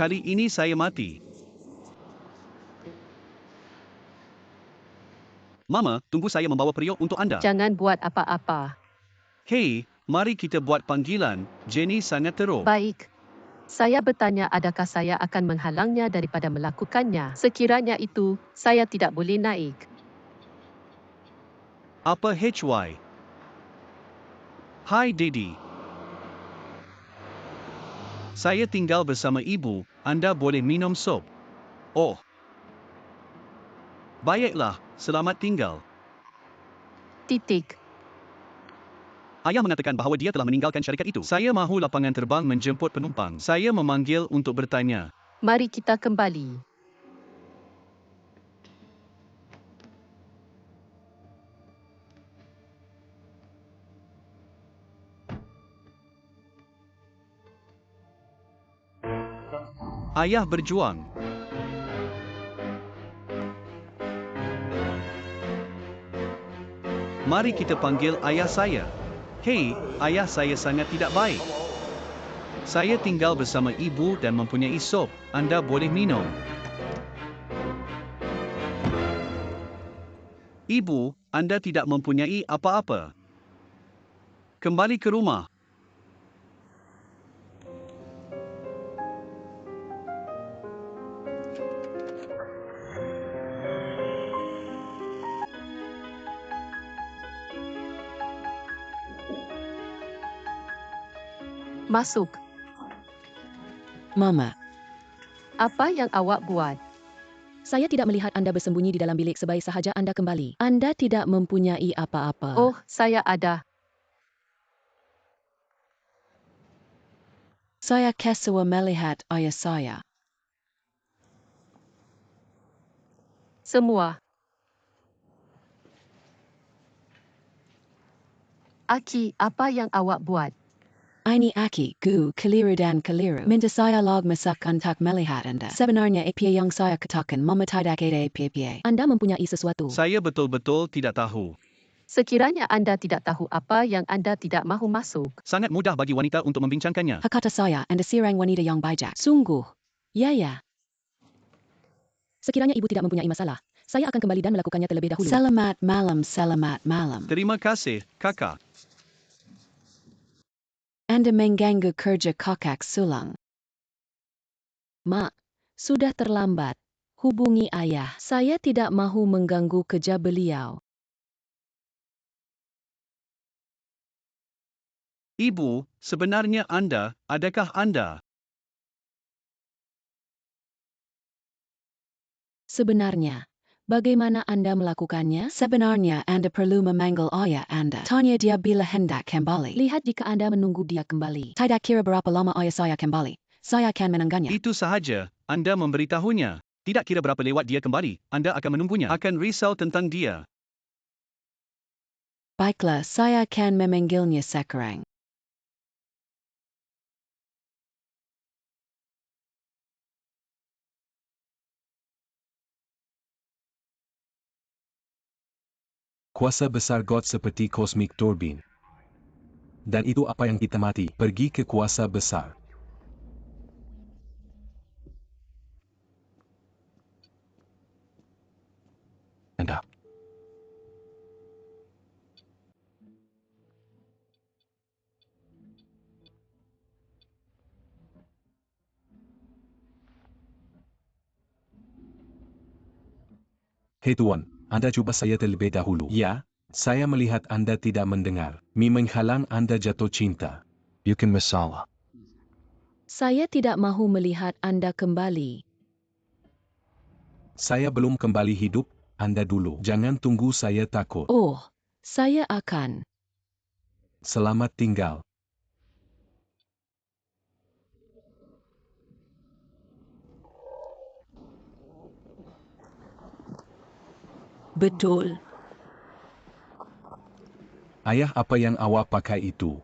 kali ini saya mati. Mama, tunggu saya membawa periuk untuk anda. Jangan buat apa-apa. Hei, mari kita buat panggilan. Jenny sangat teruk. Baik. Saya bertanya adakah saya akan menghalangnya daripada melakukannya. Sekiranya itu, saya tidak boleh naik. Apa HY? Hai Daddy. Saya tinggal bersama ibu, anda boleh minum sup. Oh. Baiklah, selamat tinggal. Titik. Ayah mengatakan bahawa dia telah meninggalkan syarikat itu. Saya mahu lapangan terbang menjemput penumpang. Saya memanggil untuk bertanya. Mari kita kembali. Ayah berjuang. Mari kita panggil ayah saya. Hei, ayah saya sangat tidak baik. Saya tinggal bersama ibu dan mempunyai sop. Anda boleh minum. Ibu, anda tidak mempunyai apa-apa. Kembali ke rumah. Masuk. Mama, Apa yang awak buat? saya tidak melihat Anda bersembunyi di dalam bilik sebaik sahaja Anda kembali. Anda tidak mempunyai apa-apa. Oh, saya ada. Saya kesuwa melihat ayah saya. Semua. Aki, apa yang awak buat? Ini aki, gu, keliru dan keliru. Minta saya log masak untuk melihat Anda. Sebenarnya apa yang saya katakan mama tidak ada apa-apa. Anda mempunyai sesuatu. Saya betul-betul tidak tahu. Sekiranya anda tidak tahu apa yang anda tidak mahu masuk, Sangat mudah bagi wanita untuk membincangkannya. Hakata saya Anda sirang wanita yang bijak. Sungguh. Ya ya. Sekiranya ibu tidak mempunyai masalah, saya akan kembali dan melakukannya terlebih dahulu. Selamat malam, selamat malam. Terima kasih, kakak. Anda mengganggu kerja kakak sulang. Mak, sudah terlambat. Hubungi ayah. Saya tidak mahu mengganggu kerja beliau. Ibu, sebenarnya anda, adakah anda? Sebenarnya, bagaimana Anda melakukannya? Sebenarnya Anda perlu memanggil ayah Anda. Tanya dia bila hendak kembali. Lihat jika Anda menunggu dia kembali. Tidak kira berapa lama ayah saya kembali. Saya akan menangganya. Itu sahaja, anda memberitahunya. Tidak kira berapa lewat dia kembali, anda akan menunggunya. Akan risau tentang dia. Baiklah, saya akan memanggilnya sekarang. Kuasa besar God seperti kosmik turbin. Dan itu apa yang kita mati, pergi ke kuasa besar. Anda. Hei tuan, anda cuba saya terlebih dahulu. Ya, saya melihat Anda tidak mendengar. Mi menghalang Anda jatuh cinta. Bukan masalah. Saya tidak mahu melihat Anda kembali. Saya belum kembali hidup, Anda dulu. Jangan tunggu saya takut. Oh, saya akan. Selamat tinggal. Betul. Ayah apa yang awak pakai itu?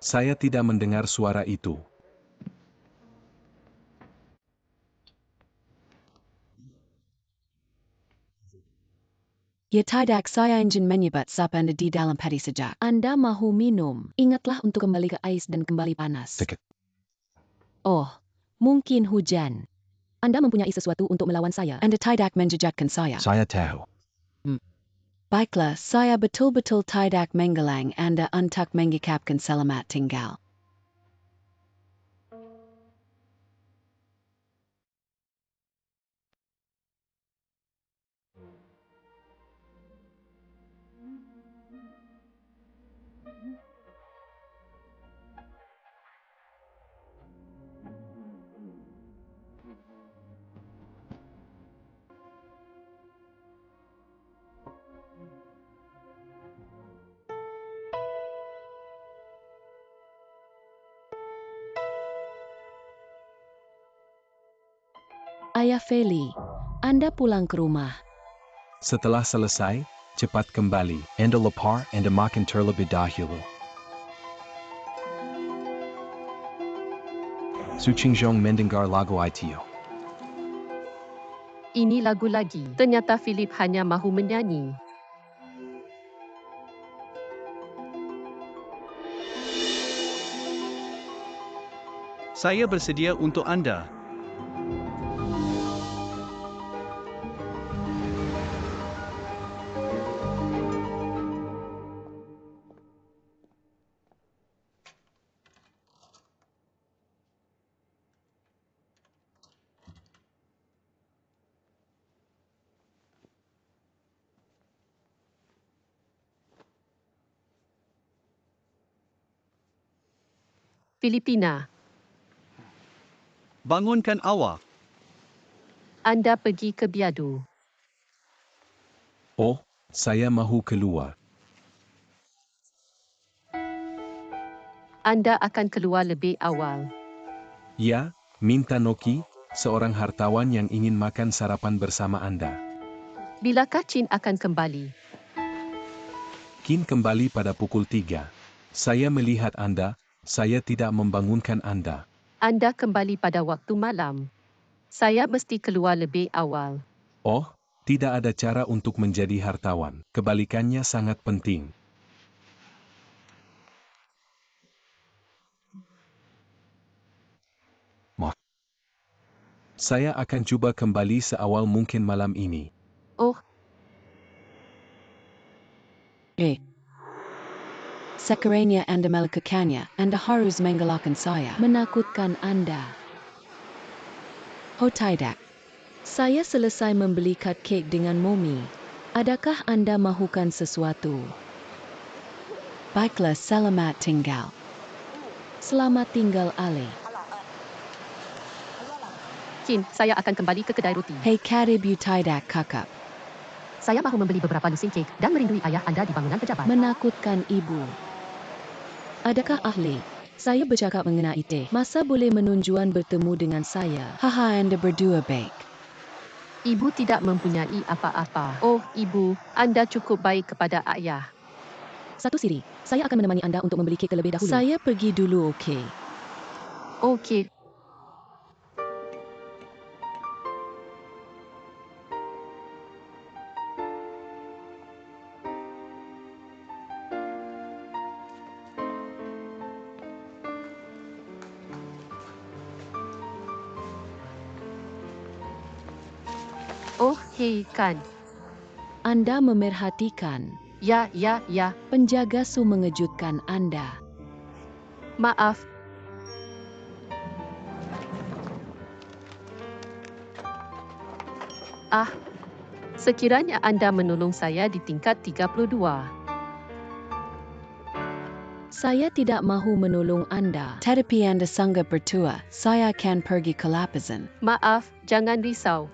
Saya tidak mendengar suara itu. Ya tidak saya ingin menyebut sap anda di dalam peti sejak. Anda mahu minum. Ingatlah untuk kembali ke ais dan kembali panas. Oh, mungkin hujan. Anda mempunyai sesuatu untuk melawan saya. Anda tidak menjejatkan saya. Saya tahu. Baiklah, saya betul-betul tidak menggelang Anda untuk mengikapkan selamat tinggal. Ayah Feli, Anda pulang ke rumah. Setelah selesai, cepat kembali. Anda lapar, Anda makan terlebih dahulu. Suchingjong mendengar lagu ITO. Ini lagu lagi. Ternyata Philip hanya mahu menyanyi. Saya bersedia untuk anda. Filipina, Bangunkan awak. anda pergi ke biadu. Oh, saya mahu keluar. Anda akan keluar lebih awal. Ya, minta Noki, seorang hartawan yang ingin makan sarapan bersama Anda. Bilakah Chin akan kembali? Kin kembali pada pukul 3. Saya melihat Anda, saya tidak membangunkan Anda. Anda kembali pada waktu malam. Saya mesti keluar lebih awal. Oh, tidak ada cara untuk menjadi hartawan. Kebalikannya sangat penting. Maaf. Saya akan coba kembali seawal mungkin malam ini. Oh, Eh. Sekiranya Anda melakukannya, Anda harus mengelakkan saya. Menakutkan Anda. Oh tidak. Saya selesai membeli cupcake dengan Momi. Adakah Anda mahukan sesuatu? Baiklah, selamat tinggal. Selamat tinggal, Ali. Chin, saya akan kembali ke kedai roti. Hei Karib you tidak kakak. Saya mahu membeli beberapa lusin kek dan merindui ayah anda di bangunan pejabat. Menakutkan ibu. Adakah ahli? Saya bercakap mengenai teh. Masa boleh menunjuan bertemu dengan saya? Haha, anda berdua baik. Ibu tidak mempunyai apa-apa. Oh, ibu, anda cukup baik kepada ayah. Satu siri, saya akan menemani anda untuk membeli kek terlebih dahulu. Saya pergi dulu, okey. Okey, Oh, hei kan. Anda memerhatikan. Ya, ya, ya. Penjaga su mengejutkan anda. Maaf. Ah, sekiranya anda menolong saya di tingkat 32. Saya tidak mahu menolong anda. Tetapi anda sanggup bertua. Saya akan pergi ke lapisan. Maaf, jangan risau.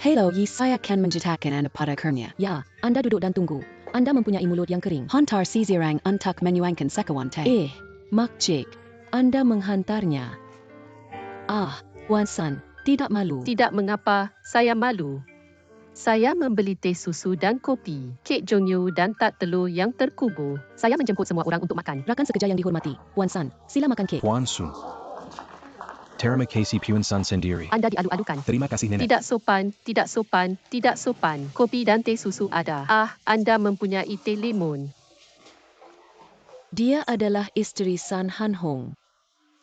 Hello, Yi, saya akan menjetakkan anda pada kernya. Ya, anda duduk dan tunggu. Anda mempunyai mulut yang kering. Hantar si zirang untuk menyuangkan sekawan teh. Eh, makcik, anda menghantarnya. Ah, Wan San, tidak malu. Tidak mengapa, saya malu. Saya membeli teh susu dan kopi, kek jongyu dan tak telur yang terkubur. Saya menjemput semua orang untuk makan. Rakan sekerja yang dihormati, Wan San, sila makan kek. Huan Sun. Terima kasih Puan San sendiri. Anda dialu-alukan. Terima kasih nenek. Tidak sopan, tidak sopan, tidak sopan. Kopi dan teh susu ada. Ah, anda mempunyai teh limun. Dia adalah isteri San Han Hong.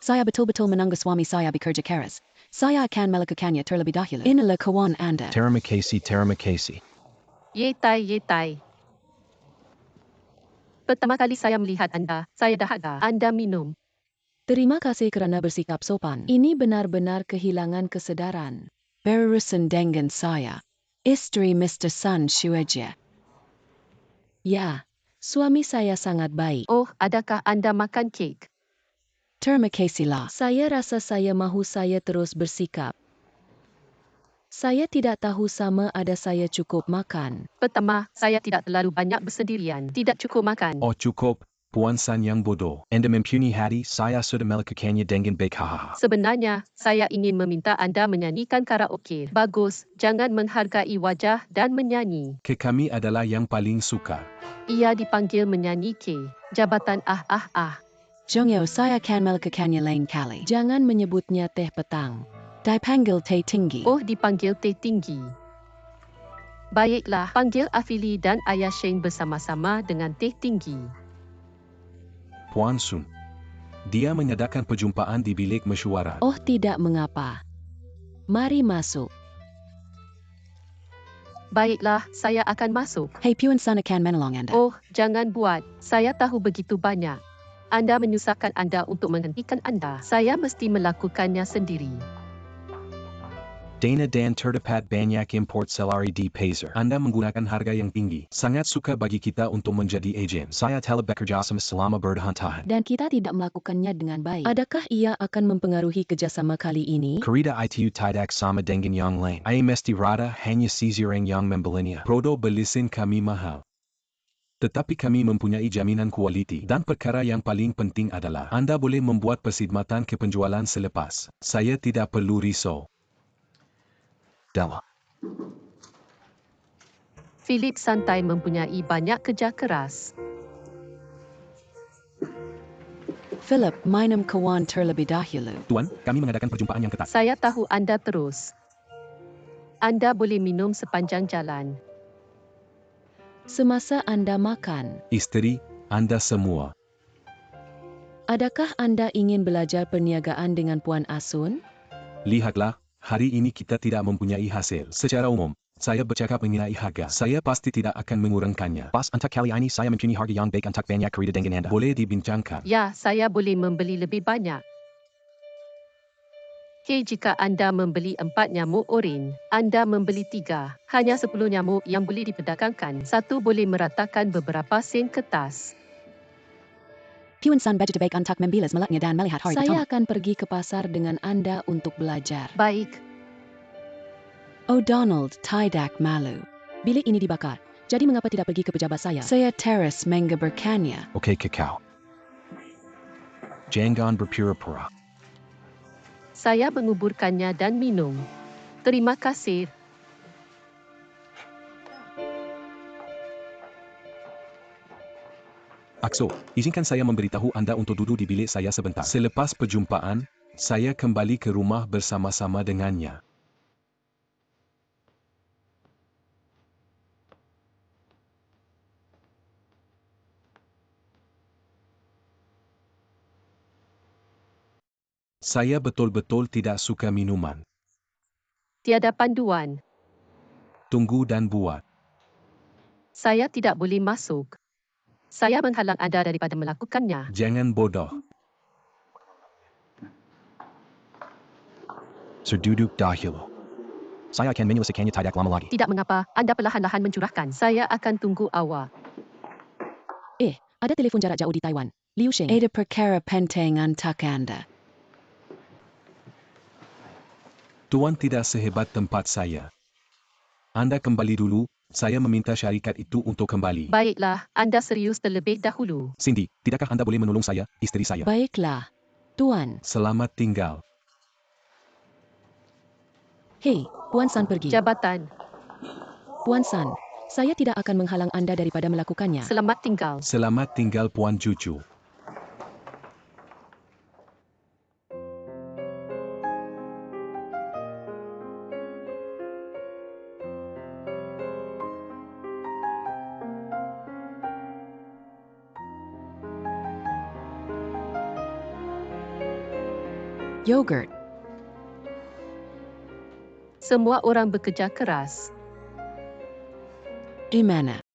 Saya betul-betul menunggu suami saya bekerja keras. Saya akan melakukannya terlebih dahulu. Inilah kawan anda. Terima kasih, terima kasih. Ye tai, ye tai. Pertama kali saya melihat anda, saya dahaga. Anda minum. Terima kasih kerana bersikap sopan. Ini benar-benar kehilangan kesedaran. Berurusan dengan saya. Isteri Mr. Sun Shueja. Ya, suami saya sangat baik. Oh, adakah anda makan kek? Terima kasihlah. Saya rasa saya mahu saya terus bersikap. Saya tidak tahu sama ada saya cukup makan. Pertama, saya tidak terlalu banyak bersendirian. Tidak cukup makan. Oh cukup, Puan San yang bodoh. Anda mempunyai hati, saya sudah melakukannya dengan baik hahaha. Sebenarnya, saya ingin meminta anda menyanyikan karaoke. Bagus, jangan menghargai wajah dan menyanyi. Ke kami adalah yang paling suka. Ia dipanggil menyanyi ke. Jabatan ah ah ah. Jongyo saya akan melakukannya lain kali. Jangan menyebutnya teh petang. Dipanggil teh tinggi. Oh, dipanggil teh tinggi. Baiklah, panggil Afili dan Ayah Shane bersama-sama dengan teh tinggi. Puan Sun. Dia menyadakan perjumpaan di bilik mesyuarat. Oh tidak mengapa. Mari masuk. Baiklah, saya akan masuk. Hei Puan San akan menolong anda. Oh, jangan buat. Saya tahu begitu banyak. Anda menyusahkan anda untuk menghentikan anda. Saya mesti melakukannya sendiri. Dana Dan terdapat banyak import selari di Pazer. Anda menggunakan harga yang tinggi. Sangat suka bagi kita untuk menjadi agen. Saya telah bekerja sama selama bertahan-tahan. Dan kita tidak melakukannya dengan baik. Adakah ia akan mempengaruhi kerjasama kali ini? Kereta itu tidak sama dengan yang lain. Ia mesti rata hanya seseorang yang membelinya. Prodo belisin kami mahal. Tetapi kami mempunyai jaminan kualiti dan perkara yang paling penting adalah anda boleh membuat perkhidmatan ke penjualan selepas. Saya tidak perlu risau. Della. Philip santai mempunyai banyak kerja keras. Philip, minum kawan terlebih dahulu. Tuan, kami mengadakan perjumpaan yang ketat. Saya tahu anda terus. Anda boleh minum sepanjang jalan. Semasa anda makan, Isteri, anda semua. adakah anda ingin belajar perniagaan dengan Puan Asun? Lihatlah, hari ini kita tidak mempunyai hasil. Secara umum, saya bercakap mengenai harga. Saya pasti tidak akan mengurangkannya. Pas untuk kali ini saya mempunyai harga yang baik untuk banyak kereta dengan anda. Boleh dibincangkan. Ya, saya boleh membeli lebih banyak. Hei, jika anda membeli empat nyamuk oren, anda membeli tiga. Hanya sepuluh nyamuk yang boleh diperdagangkan. Satu boleh meratakan beberapa sen kertas. Puan San budget baik untuk membilas melaknya dan melihat hari Saya akan pergi ke pasar dengan anda untuk belajar. Baik, Donald, tidak malu. Bilik ini dibakar. Jadi mengapa tidak pergi ke pejabat saya? Saya teres menggeberkannya. Okey, kekau. Jangan berpura-pura. saya menguburkannya dan minum. Terima kasih. Akso, izinkan saya memberitahu anda untuk duduk di bilik saya sebentar. Selepas perjumpaan, saya kembali ke rumah bersama-sama dengannya. Saya betul-betul tidak suka minuman. Tiada panduan. Tunggu dan buat. Saya tidak boleh masuk. Saya menghalang anda daripada melakukannya. Jangan bodoh. Serduduk dahulu. Saya akan menyelesaikannya tidak lama lagi. Tidak mengapa, anda perlahan-lahan mencurahkan. Saya akan tunggu awak. Eh, ada telefon jarak jauh di Taiwan. Liu Sheng. Ada perkara penting untuk anda. Tuan tidak sehebat tempat saya. Anda kembali dulu, saya meminta syarikat itu untuk kembali. Baiklah, anda serius terlebih dahulu. Cindy, tidakkah Anda boleh menolong saya, isteri saya? Baiklah. Tuan. Selamat tinggal. Hei, Puan San pergi. Jabatan, Puan San, saya tidak akan menghalang anda daripada melakukannya. selamat tinggal. Selamat tinggal Puan Cucu. Yogurt. Semua orang bekerja keras. Di mana?